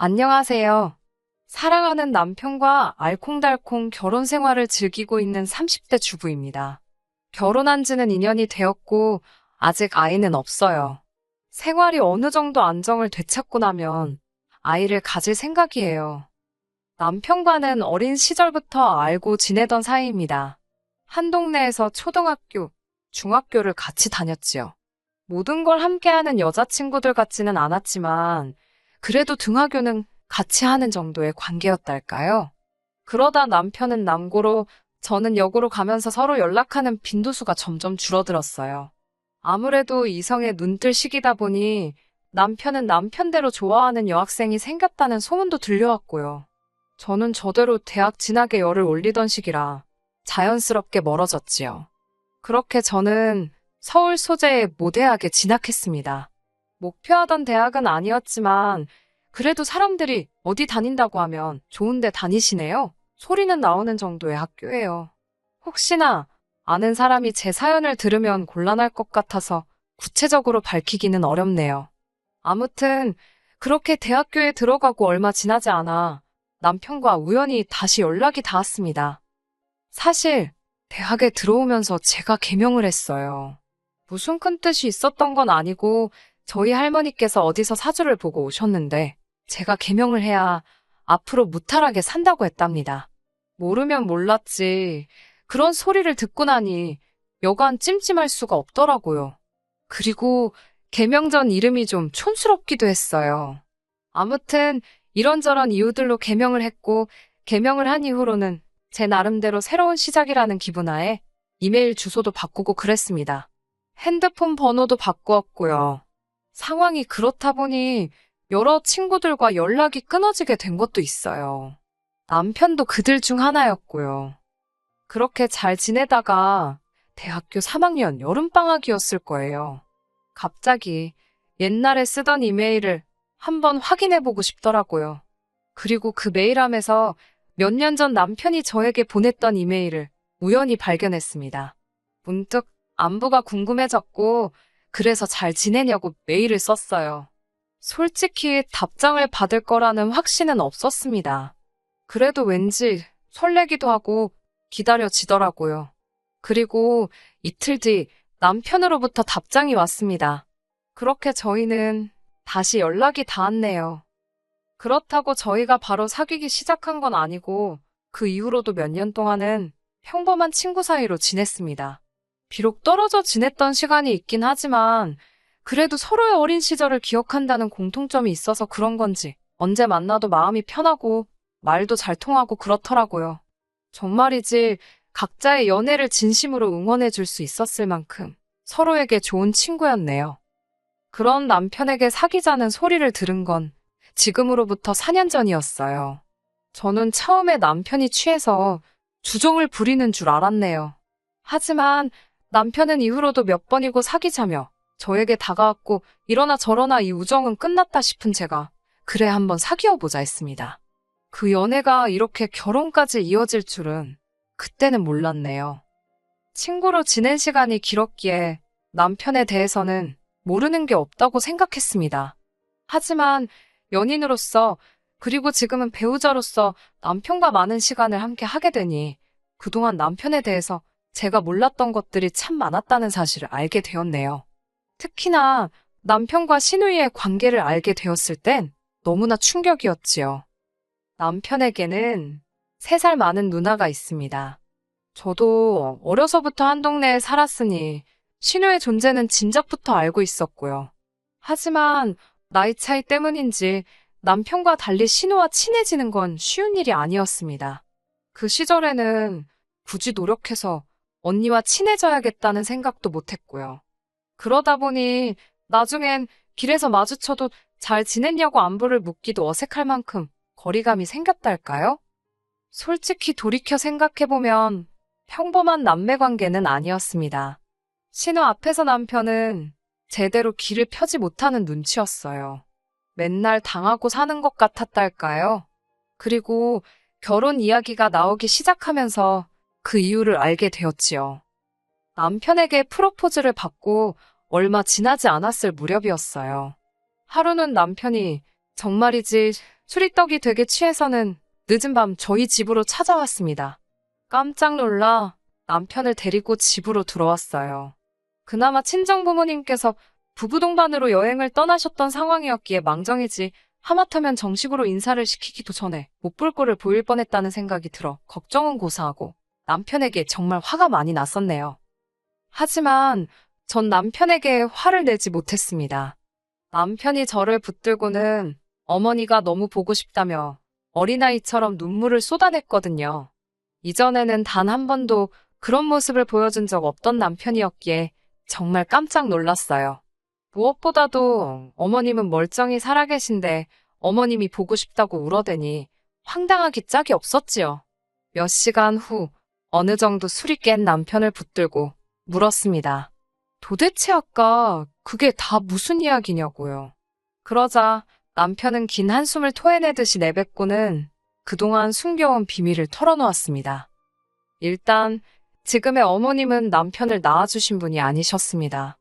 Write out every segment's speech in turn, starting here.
안녕하세요. 사랑하는 남편과 알콩달콩 결혼 생활을 즐기고 있는 30대 주부입니다. 결혼한 지는 2년이 되었고, 아직 아이는 없어요. 생활이 어느 정도 안정을 되찾고 나면 아이를 가질 생각이에요. 남편과는 어린 시절부터 알고 지내던 사이입니다. 한 동네에서 초등학교, 중학교를 같이 다녔지요. 모든 걸 함께하는 여자친구들 같지는 않았지만, 그래도 등하교는 같이 하는 정도의 관계였달까요? 그러다 남편은 남고로, 저는 여고로 가면서 서로 연락하는 빈도수가 점점 줄어들었어요. 아무래도 이성의 눈뜰 시기다 보니 남편은 남편대로 좋아하는 여학생이 생겼다는 소문도 들려왔고요. 저는 저대로 대학 진학에 열을 올리던 시기라 자연스럽게 멀어졌지요. 그렇게 저는 서울 소재의 모대학에 진학했습니다. 목표하던 대학은 아니었지만 그래도 사람들이 어디 다닌다고 하면 좋은데 다니시네요. 소리는 나오는 정도의 학교예요. 혹시나 아는 사람이 제 사연을 들으면 곤란할 것 같아서 구체적으로 밝히기는 어렵네요. 아무튼 그렇게 대학교에 들어가고 얼마 지나지 않아 남편과 우연히 다시 연락이 닿았습니다. 사실 대학에 들어오면서 제가 개명을 했어요. 무슨 큰 뜻이 있었던 건 아니고 저희 할머니께서 어디서 사주를 보고 오셨는데 제가 개명을 해야 앞으로 무탈하게 산다고 했답니다. 모르면 몰랐지. 그런 소리를 듣고 나니 여간 찜찜할 수가 없더라고요. 그리고 개명 전 이름이 좀 촌스럽기도 했어요. 아무튼 이런저런 이유들로 개명을 했고 개명을 한 이후로는 제 나름대로 새로운 시작이라는 기분하에 이메일 주소도 바꾸고 그랬습니다. 핸드폰 번호도 바꾸었고요. 상황이 그렇다 보니 여러 친구들과 연락이 끊어지게 된 것도 있어요. 남편도 그들 중 하나였고요. 그렇게 잘 지내다가 대학교 3학년 여름방학이었을 거예요. 갑자기 옛날에 쓰던 이메일을 한번 확인해보고 싶더라고요. 그리고 그 메일함에서 몇 년 전 남편이 저에게 보냈던 이메일을 우연히 발견했습니다. 문득 안부가 궁금해졌고, 그래서 잘 지내냐고 메일을 썼어요. 솔직히 답장을 받을 거라는 확신은 없었습니다. 그래도 왠지 설레기도 하고 기다려지더라고요. 그리고 이틀 뒤 남편으로부터 답장이 왔습니다. 그렇게 저희는 다시 연락이 닿았네요. 그렇다고 저희가 바로 사귀기 시작한 건 아니고 그 이후로도 몇 년 동안은 평범한 친구 사이로 지냈습니다. 비록 떨어져 지냈던 시간이 있긴 하지만 그래도 서로의 어린 시절을 기억한다는 공통점이 있어서 그런 건지 언제 만나도 마음이 편하고 말도 잘 통하고 그렇더라고요. 정말이지 각자의 연애를 진심으로 응원해 줄 수 있었을 만큼 서로에게 좋은 친구였네요. 그런 남편에게 사귀자는 소리를 들은 건 지금으로부터 4년 전이었어요. 저는 처음에 남편이 취해서 주정을 부리는 줄 알았네요. 하지만 남편은 이후로도 몇 번이고 사귀자며 저에게 다가왔고 이러나 저러나 이 우정은 끝났다 싶은 제가 그래 한번 사귀어보자 했습니다. 그 연애가 이렇게 결혼까지 이어질 줄은 그때는 몰랐네요. 친구로 지낸 시간이 길었기에 남편에 대해서는 모르는 게 없다고 생각했습니다. 하지만 연인으로서 그리고 지금은 배우자로서 남편과 많은 시간을 함께 하게 되니 그동안 남편에 대해서 제가 몰랐던 것들이 참 많았다는 사실을 알게 되었네요. 특히나 남편과 신우이의 관계를 알게 되었을 땐 너무나 충격이었지요. 남편에게는 3살 많은 누나가 있습니다. 저도 어려서부터 한 동네에 살았으니 신우의 존재는 진작부터 알고 있었고요. 하지만 나이 차이 때문인지 남편과 달리 신우와 친해지는 건 쉬운 일이 아니었습니다. 그 시절에는 굳이 노력해서 언니와 친해져야겠다는 생각도 못했고요. 그러다 보니 나중엔 길에서 마주쳐도 잘 지냈냐고 안부를 묻기도 어색할 만큼 거리감이 생겼달까요? 솔직히 돌이켜 생각해보면 평범한 남매 관계는 아니었습니다. 신우 앞에서 남편은 제대로 길을 펴지 못하는 눈치였어요. 맨날 당하고 사는 것 같았달까요? 그리고 결혼 이야기가 나오기 시작하면서 그 이유를 알게 되었지요. 남편에게 프로포즈를 받고 얼마 지나지 않았을 무렵이었어요. 하루는 남편이 정말이지 수리떡이 되게 취해서는 늦은 밤 저희 집으로 찾아왔습니다. 깜짝 놀라 남편을 데리고 집으로 들어왔어요. 그나마 친정 부모님께서 부부 동반으로 여행을 떠나셨던 상황이었기에 망정이지 하마터면 정식으로 인사를 시키기도 전에 못 볼 꼴을 보일 뻔했다는 생각이 들어 걱정은 고사하고 남편에게 정말 화가 많이 났었네요. 하지만 전 남편에게 화를 내지 못했습니다. 남편이 저를 붙들고는 어머니가 너무 보고 싶다며 어린아이처럼 눈물을 쏟아냈거든요. 이전에는 단 한 번도 그런 모습을 보여준 적 없던 남편이었기에 정말 깜짝 놀랐어요. 무엇보다도 어머님은 멀쩡히 살아계신데 어머님이 보고 싶다고 울어대니 황당하기 짝이 없었지요. 몇 시간 후 어느 정도 술이 깬 남편을 붙들고 물었습니다. 도대체 아까 그게 다 무슨 이야기냐고요. 그러자 남편은 긴 한숨을 토해내듯이 내뱉고는 그동안 숨겨온 비밀을 털어놓았습니다. 일단 지금의 어머님은 남편을 낳아주신 분이 아니셨습니다.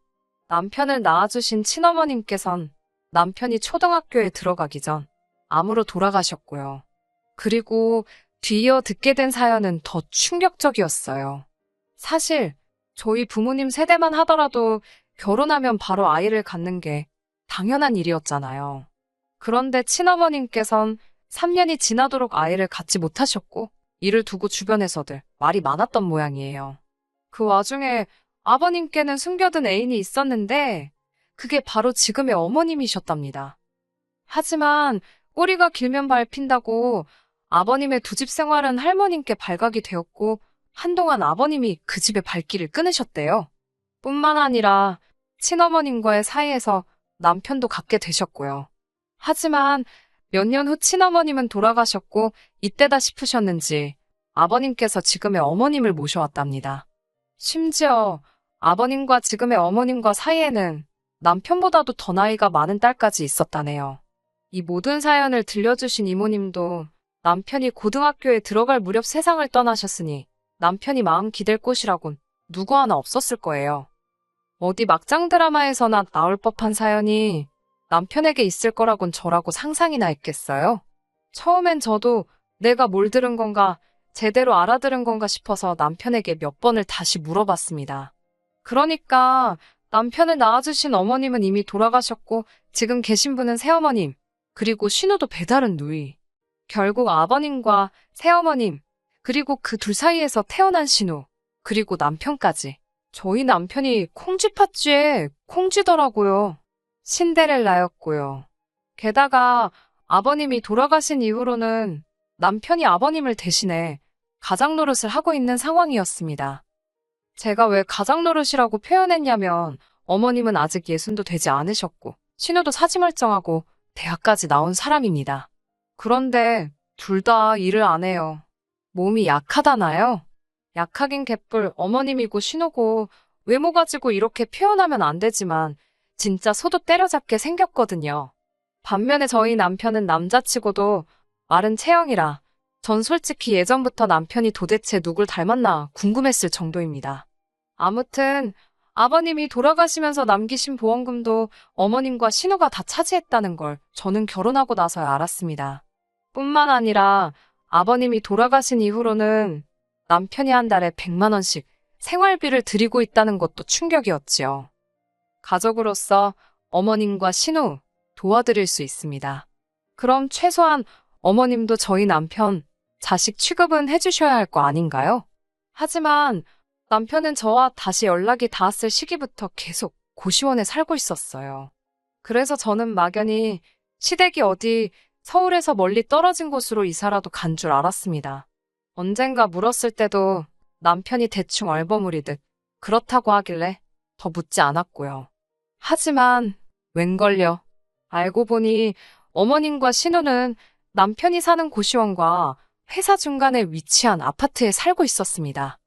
남편을 낳아주신 친어머님께선 남편이 초등학교에 들어가기 전 암으로 돌아가셨고요. 그리고 뒤이어 듣게 된 사연은 더 충격적이었어요. 사실 저희 부모님 세대만 하더라도 결혼하면 바로 아이를 갖는 게 당연한 일이었잖아요. 그런데 친어머님께선 3년이 지나도록 아이를 갖지 못하셨고 이를 두고 주변에서들 말이 많았던 모양이에요. 그 와중에 아버님께는 숨겨둔 애인이 있었는데 그게 바로 지금의 어머님이셨답니다. 하지만 꼬리가 길면 밟힌다고 아버님의 두 집 생활은 할머님께 발각이 되었고 한동안 아버님이 그 집의 발길을 끊으셨대요. 뿐만 아니라 친어머님과의 사이에서 남편도 갖게 되셨고요. 하지만 몇 년 후 친어머님은 돌아가셨고 이때다 싶으셨는지 아버님께서 지금의 어머님을 모셔왔답니다. 심지어 아버님과 지금의 어머님과 사이에는 남편보다도 더 나이가 많은 딸까지 있었다네요. 이 모든 사연을 들려주신 이모님도 남편이 고등학교에 들어갈 무렵 세상을 떠나셨으니 남편이 마음 기댈 곳이라곤 누구 하나 없었을 거예요. 어디 막장 드라마에서나 나올 법한 사연이 남편에게 있을 거라곤 저라고 상상이나 했겠어요? 처음엔 저도 내가 뭘 들은 건가, 제대로 알아들은 건가 싶어서 남편에게 몇 번을 다시 물어봤습니다. 그러니까 남편을 낳아주신 어머님은 이미 돌아가셨고 지금 계신 분은 새어머님, 그리고 신우도 배다른 누이. 결국 아버님과 새어머님, 그리고 그 둘 사이에서 태어난 신우, 그리고 남편까지. 저희 남편이 콩쥐팥쥐에 콩쥐더라고요. 신데렐라였고요. 게다가 아버님이 돌아가신 이후로는 남편이 아버님을 대신해 가장 노릇을 하고 있는 상황이었습니다. 제가 왜 가장 노릇이라고 표현했냐면 어머님은 아직 예순도 되지 않으셨고 신우도 사지멀쩡하고 대학까지 나온 사람입니다. 그런데 둘 다 일을 안 해요. 몸이 약하다나요? 약하긴 개뿔 어머님이고 신우고 외모 가지고 이렇게 표현하면 안 되지만 진짜 소도 때려잡게 생겼거든요. 반면에 저희 남편은 남자치고도 마른 체형이라 전 솔직히 예전부터 남편이 도대체 누굴 닮았나 궁금했을 정도입니다. 아무튼 아버님이 돌아가시면서 남기신 보험금도 어머님과 신우가 다 차지했다는 걸 저는 결혼하고 나서야 알았습니다. 뿐만 아니라 아버님이 돌아가신 이후로는 남편이 한 달에 100만 원씩 생활비를 드리고 있다는 것도 충격이었지요. 가족으로서 어머님과 신우 도와드릴 수 있습니다. 그럼 최소한 어머님도 저희 남편 자식 취급은 해주셔야 할 거 아닌가요? 하지만 남편은 저와 다시 연락이 닿았을 시기부터 계속 고시원에 살고 있었어요. 그래서 저는 막연히 시댁이 어디 서울에서 멀리 떨어진 곳으로 이사라도 간 줄 알았습니다. 언젠가 물었을 때도 남편이 대충 얼버무리듯 그렇다고 하길래 더 묻지 않았고요. 하지만 웬걸요. 알고 보니 어머님과 신우는 남편이 사는 고시원과 회사 중간에 위치한 아파트에 살고 있었습니다.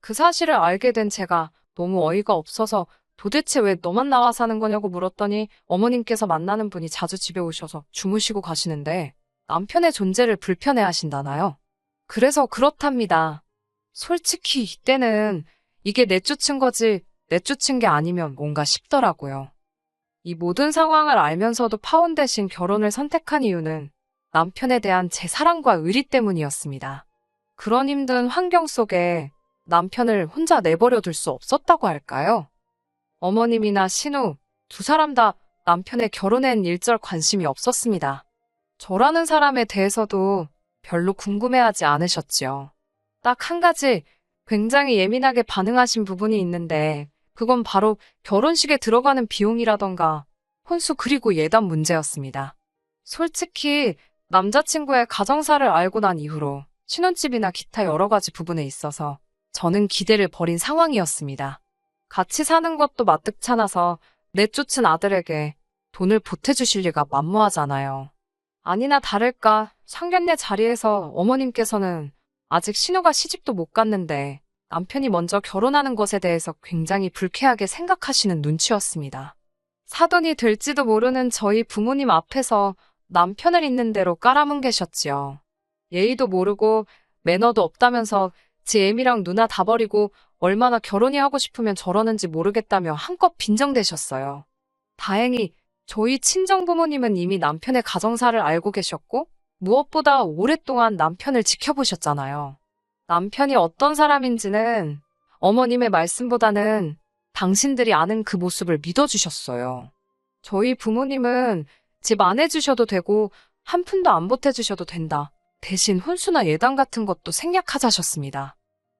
그 사실을 알게 된 제가 너무 어이가 없어서 도대체 왜 너만 나와 사는 거냐고 물었더니 어머님께서 만나는 분이 자주 집에 오셔서 주무시고 가시는데 남편의 존재를 불편해 하신다나요? 그래서 그렇답니다. 솔직히 이때는 이게 내쫓은 거지 내쫓은 게 아니면 뭔가 싶더라고요. 이 모든 상황을 알면서도 파혼 대신 결혼을 선택한 이유는 남편에 대한 제 사랑과 의리 때문이었습니다. 그런 힘든 환경 속에 남편을 혼자 내버려 둘 수 없었다고 할까요? 어머님이나 신우, 두 사람 다 남편의 결혼엔 일절 관심이 없었습니다. 저라는 사람에 대해서도 별로 궁금해하지 않으셨지요. 딱 한 가지 굉장히 예민하게 반응하신 부분이 있는데 그건 바로 결혼식에 들어가는 비용이라던가 혼수 그리고 예단 문제였습니다. 솔직히 남자친구의 가정사를 알고 난 이후로 신혼집이나 기타 여러 가지 부분에 있어서 저는 기대를 버린 상황이었습니다. 같이 사는 것도 마뜩찮아서 내쫓은 아들에게 돈을 보태주실 리가 만무하잖아요. 아니나 다를까 상견례 자리에서 어머님께서는 아직 신우가 시집도 못 갔는데 남편이 먼저 결혼하는 것에 대해서 굉장히 불쾌하게 생각하시는 눈치였습니다. 사돈이 될지도 모르는 저희 부모님 앞에서 남편을 있는 대로 깔아뭉개셨지요. 예의도 모르고 매너도 없다면서 제 애미랑 누나 다 버리고 얼마나 결혼이 하고 싶으면 저러는지 모르겠다며 한껏 빈정대셨어요. 다행히 저희 친정 부모님은 이미 남편의 가정사를 알고 계셨고 무엇보다 오랫동안 남편을 지켜보셨잖아요. 남편이 어떤 사람인지는 어머님의 말씀보다는 당신들이 아는 그 모습을 믿어주셨어요. 저희 부모님은 집 안 해주셔도 되고 한 푼도 안 보태주셔도 된다. 대신 혼수나 예단 같은 것도 생략하자셨습니다.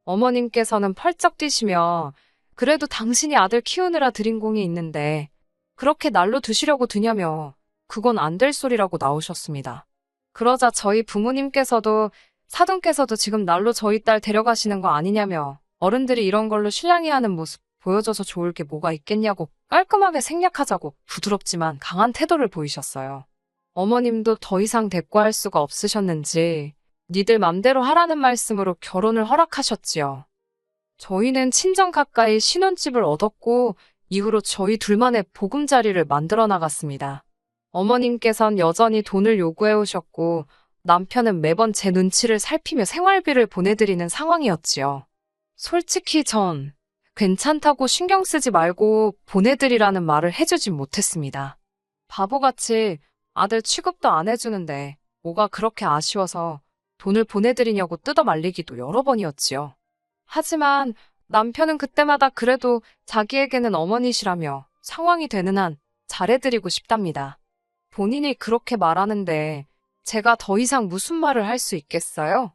어머님께서는 펄쩍 뛰시며 그래도 당신이 아들 키우느라 들인 공이 있는데 그렇게 날로 드시려고 드냐며 그건 안 될 소리라고 나오셨습니다. 그러자 저희 부모님께서도 사돈께서도 지금 날로 저희 딸 데려가시는 거 아니냐며 어른들이 이런 걸로 신랑이 하는 모습 보여줘서 좋을 게 뭐가 있겠냐고 깔끔하게 생략하자고 부드럽지만 강한 태도를 보이셨어요. 어머님도 더 이상 대꾸할 수가 없으셨는지 니들 맘대로 하라는 말씀으로 결혼을 허락하셨지요. 저희는 친정 가까이 신혼집을 얻었고 이후로 저희 둘만의 보금자리를 만들어 나갔습니다. 어머님께선 여전히 돈을 요구해 오셨고 남편은 매번 제 눈치를 살피며 생활비를 보내드리는 상황이었지요. 솔직히 전 괜찮다고 신경 쓰지 말고 보내드리라는 말을 해주진 못했습니다. 바보같이 아들 취급도 안 해주는데 뭐가 그렇게 아쉬워서 돈을 보내드리냐고 뜯어 말리기도 여러 번이었지요. 하지만 남편은 그때마다 그래도 자기에게는 어머니시라며 상황이 되는 한 잘해드리고 싶답니다. 본인이 그렇게 말하는데 제가 더 이상 무슨 말을 할 수 있겠어요?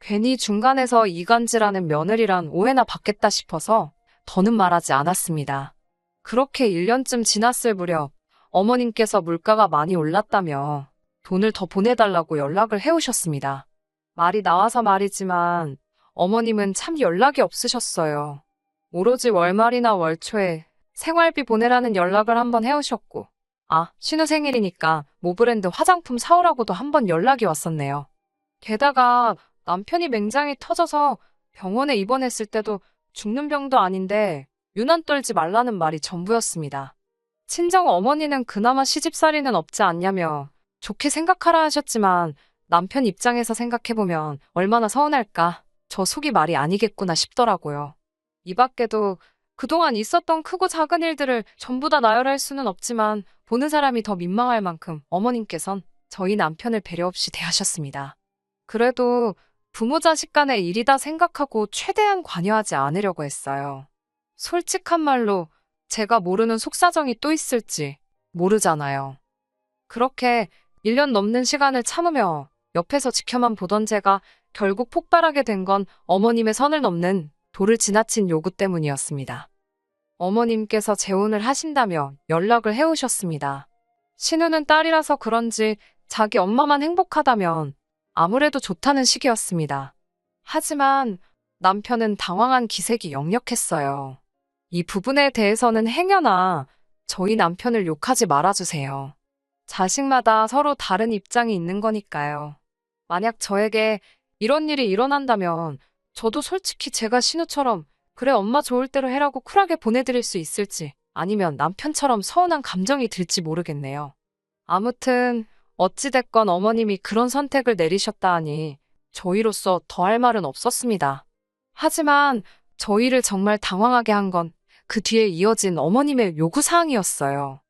괜히 중간에서 이간질하는 며느리란 오해나 받겠다 싶어서 더는 말하지 않았습니다. 그렇게 1년쯤 지났을 무렵 어머님께서 물가가 많이 올랐다며 돈을 더 보내달라고 연락을 해오셨습니다. 말이 나와서 말이지만 어머님은 참 연락이 없으셨어요. 오로지 월말이나 월초에 생활비 보내라는 연락을 한번 해오셨고, 아, 신우 생일이니까 모브랜드 화장품 사오라고도 한번 연락이 왔었네요. 게다가 남편이 맹장이 터져서 병원에 입원했을 때도 죽는 병도 아닌데 유난 떨지 말라는 말이 전부였습니다. 친정 어머니는 그나마 시집살이는 없지 않냐며 좋게 생각하라 하셨지만 남편 입장에서 생각해보면 얼마나 서운할까. 저 속이 말이 아니겠구나 싶더라고요. 이 밖에도 그동안 있었던 크고 작은 일들을 전부 다 나열할 수는 없지만 보는 사람이 더 민망할 만큼 어머님께선 저희 남편을 배려 없이 대하셨습니다. 그래도 부모 자식 간의 일이다 생각하고 최대한 관여하지 않으려고 했어요. 솔직한 말로 제가 모르는 속사정이 또 있을지 모르잖아요. 그렇게 1년 넘는 시간을 참으며 옆에서 지켜만 보던 제가 결국 폭발하게 된 건 어머님의 선을 넘는 도를 지나친 요구 때문이었습니다. 어머님께서 재혼을 하신다며 연락을 해오셨습니다. 신우는 딸이라서 그런지 자기 엄마만 행복하다면 아무래도 좋다는 시기였습니다. 하지만 남편은 당황한 기색이 역력했어요. 이 부분에 대해서는 행여나 저희 남편을 욕하지 말아주세요. 자식마다 서로 다른 입장이 있는 거니까요. 만약 저에게 이런 일이 일어난다면 저도 솔직히 제가 신우처럼 그래 엄마 좋을 대로 해라고 쿨하게 보내드릴 수 있을지 아니면 남편처럼 서운한 감정이 들지 모르겠네요. 아무튼 어찌됐건 어머님이 그런 선택을 내리셨다 하니 저희로서 더할 말은 없었습니다. 하지만 저희를 정말 당황하게 한 건 그 뒤에 이어진 어머님의 요구사항이었어요.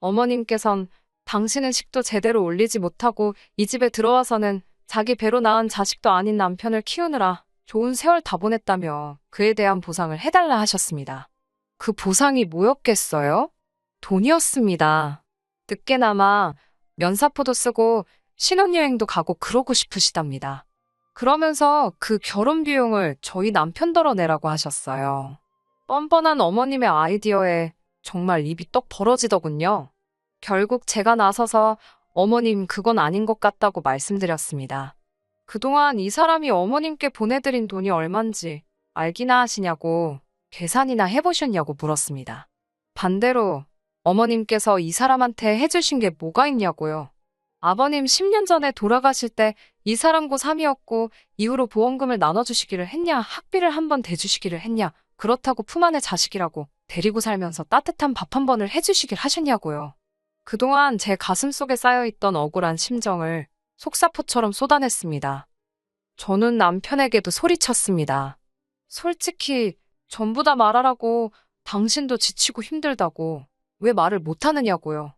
어머님께선 당신은 식도 제대로 올리지 못하고 이 집에 들어와서는 자기 배로 낳은 자식도 아닌 남편을 키우느라 좋은 세월 다 보냈다며 그에 대한 보상을 해달라 하셨습니다. 그 보상이 뭐였겠어요? 돈이었습니다. 늦게나마 면사포도 쓰고 신혼여행도 가고 그러고 싶으시답니다. 그러면서 그 결혼 비용을 저희 남편더러 내라고 하셨어요. 뻔뻔한 어머님의 아이디어에 정말 입이 떡 벌어지더군요. 결국 제가 나서서 어머님 그건 아닌 것 같다고 말씀드렸습니다. 그동안 이 사람이 어머님께 보내드린 돈이 얼만지 알기나 하시냐고 계산이나 해보셨냐고 물었습니다. 반대로 어머님께서 이 사람한테 해주신 게 뭐가 있냐고요. 아버님 10년 전에 돌아가실 때 이 사람 고 3이었고 이후로 보험금을 나눠주시기를 했냐 학비를 한 번 대주시기를 했냐 그렇다고 품 안의 자식이라고 데리고 살면서 따뜻한 밥 한 번을 해주시길 하셨냐고요. 그동안 제 가슴 속에 쌓여있던 억울한 심정을 속사포처럼 쏟아냈습니다. 저는 남편에게도 소리쳤습니다. 솔직히 전부 다 말하라고 당신도 지치고 힘들다고 왜 말을 못하느냐고요.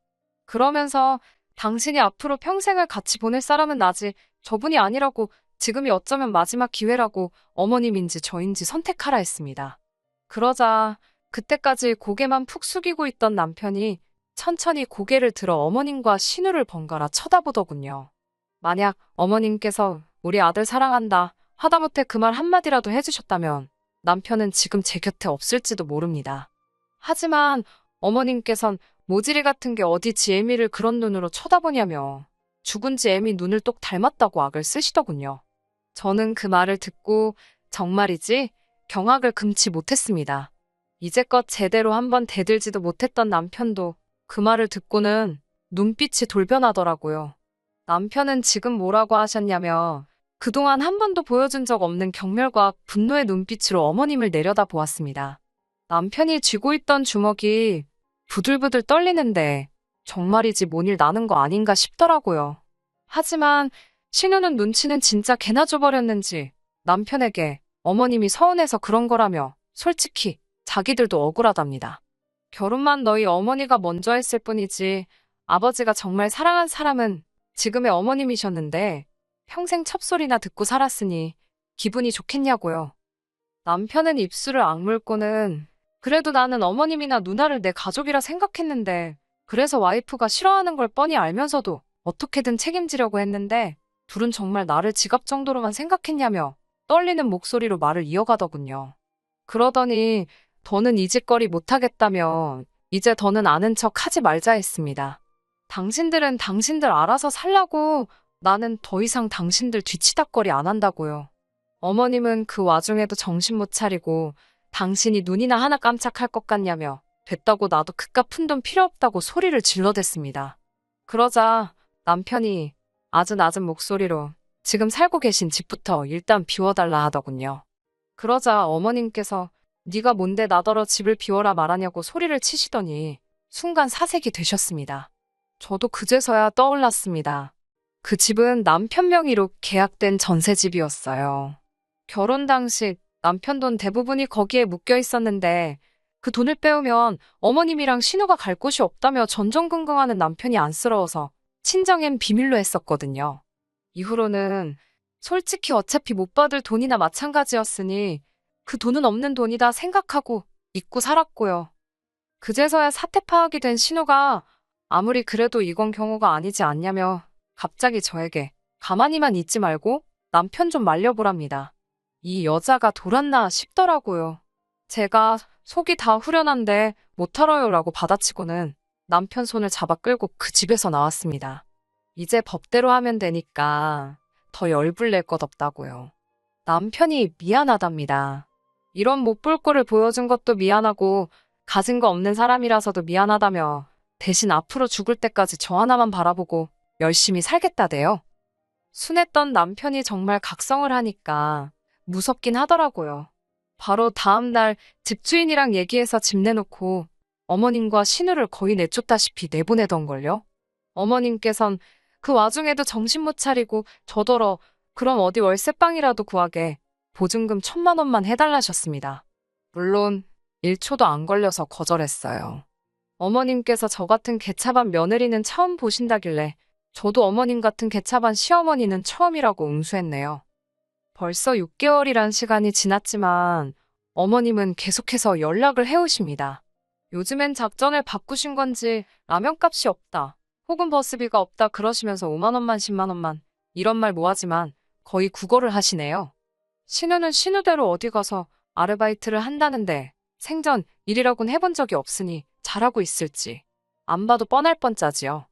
그러면서 당신이 앞으로 평생을 같이 보낼 사람은 나지 저분이 아니라고 지금이 어쩌면 마지막 기회라고 어머님인지 저인지 선택하라 했습니다. 그러자 그때까지 고개만 푹 숙이고 있던 남편이 천천히 고개를 들어 어머님과 신우를 번갈아 쳐다보더군요. 만약 어머님께서 우리 아들 사랑한다 하다못해 그 말 한마디라도 해주셨다면 남편은 지금 제 곁에 없을지도 모릅니다. 하지만 어머님께선 모지리 같은 게 어디 지 애미를 그런 눈으로 쳐다보냐며 죽은 지 애미 눈을 똑 닮았다고 악을 쓰시더군요. 저는 그 말을 듣고 정말이지 경악을 금치 못했습니다. 이제껏 제대로 한번 대들지도 못했던 남편도 그 말을 듣고는 눈빛이 돌변하더라고요. 남편은 지금 뭐라고 하셨냐며 그동안 한 번도 보여준 적 없는 경멸과 분노의 눈빛으로 어머님을 내려다 보았습니다. 남편이 쥐고 있던 주먹이 부들부들 떨리는데 정말이지 뭔일 나는 거 아닌가 싶더라고요. 하지만 신우는 눈치는 진짜 개나 줘버렸는지 남편에게 어머님이 서운해서 그런 거라며 솔직히 자기들도 억울하답니다. 결혼만 너희 어머니가 먼저 했을 뿐이지 아버지가 정말 사랑한 사람은 지금의 어머님이셨는데 평생 첩소리나 듣고 살았으니 기분이 좋겠냐고요. 남편은 입술을 악물고는 그래도 나는 어머님이나 누나를 내 가족이라 생각했는데 그래서 와이프가 싫어하는 걸 뻔히 알면서도 어떻게든 책임지려고 했는데 둘은 정말 나를 지갑 정도로만 생각했냐며 떨리는 목소리로 말을 이어가더군요. 그러더니 더는 이 짓거리 못하겠다며 이제 더는 아는 척 하지 말자 했습니다. 당신들은 당신들 알아서 살라고 나는 더 이상 당신들 뒤치다거리 안 한다고요. 어머님은 그 와중에도 정신 못 차리고 당신이 눈이나 하나 깜짝할 것 같냐며 됐다고 나도 그깟 푼돈 필요 없다고 소리를 질러댔습니다. 그러자 남편이 아주 낮은 목소리로 지금 살고 계신 집부터 일단 비워달라 하더군요. 그러자 어머님께서 네가 뭔데 나더러 집을 비워라 말하냐고 소리를 치시더니 순간 사색이 되셨습니다. 저도 그제서야 떠올랐습니다. 그 집은 남편 명의로 계약된 전세집이었어요. 결혼 당시 남편 돈 대부분이 거기에 묶여 있었는데 그 돈을 빼오면 어머님이랑 신우가 갈 곳이 없다며 전전긍긍하는 남편이 안쓰러워서 친정엔 비밀로 했었거든요. 이후로는 솔직히 어차피 못 받을 돈이나 마찬가지였으니 그 돈은 없는 돈이다 생각하고 잊고 살았고요. 그제서야 사태 파악이 된 신우가 아무리 그래도 이건 경우가 아니지 않냐며 갑자기 저에게 가만히만 있지 말고 남편 좀 말려보랍니다. 이 여자가 돌았나 싶더라고요. 제가 속이 다 후련한데 못하러요 라고 받아치고는 남편 손을 잡아 끌고 그 집에서 나왔습니다. 이제 법대로 하면 되니까 더 열불 낼 것 없다고요. 남편이 미안하답니다. 이런 못볼 꼴을 보여준 것도 미안하고 가진 거 없는 사람이라서도 미안하다며 대신 앞으로 죽을 때까지 저 하나만 바라보고 열심히 살겠다대요. 순했던 남편이 정말 각성을 하니까 무섭긴 하더라고요. 바로 다음 날 집주인이랑 얘기해서 집 내놓고 어머님과 신우를 거의 내쫓다시피 내보내던걸요. 어머님께선 그 와중에도 정신 못 차리고 저더러 그럼 어디 월세방이라도 구하게 보증금 천만 원만 해달라셨습니다. 물론 1초도 안 걸려서 거절했어요. 어머님께서 저 같은 개차반 며느리는 처음 보신다길래 저도 어머님 같은 개차반 시어머니는 처음이라고 응수했네요. 벌써 6개월이란 시간이 지났지만 어머님은 계속해서 연락을 해오십니다. 요즘엔 작전을 바꾸신 건지 라면 값이 없다. 혹은 버스비가 없다 그러시면서 5만원만 10만원만 이런 말 뭐하지만 거의 국어를 하시네요. 신우는 신우대로 어디 가서 아르바이트를 한다는데 생전 일이라곤 해본 적이 없으니 잘하고 있을지 안 봐도 뻔할 뻔짜지요.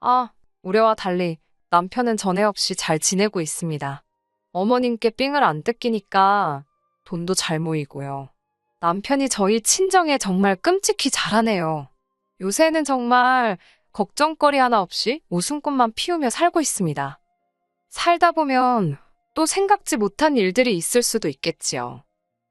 아, 우려와 달리 남편은 전에 없이 잘 지내고 있습니다. 어머님께 삥을 안 뜯기니까 돈도 잘 모이고요. 남편이 저희 친정에 정말 끔찍히 잘하네요. 요새는 정말 걱정거리 하나 없이 웃음꽃만 피우며 살고 있습니다. 살다 보면 또 생각지 못한 일들이 있을 수도 있겠지요.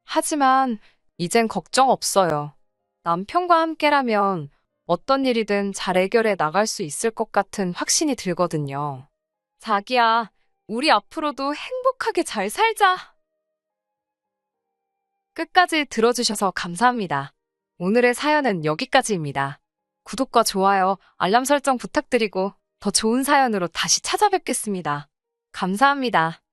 하지만 이젠 걱정 없어요. 남편과 함께라면 어떤 일이든 잘 해결해 나갈 수 있을 것 같은 확신이 들거든요. 자기야, 우리 앞으로도 행복하게 잘 살자. 끝까지 들어주셔서 감사합니다. 오늘의 사연은 여기까지입니다. 구독과 좋아요, 알람 설정 부탁드리고 더 좋은 사연으로 다시 찾아뵙겠습니다. 감사합니다.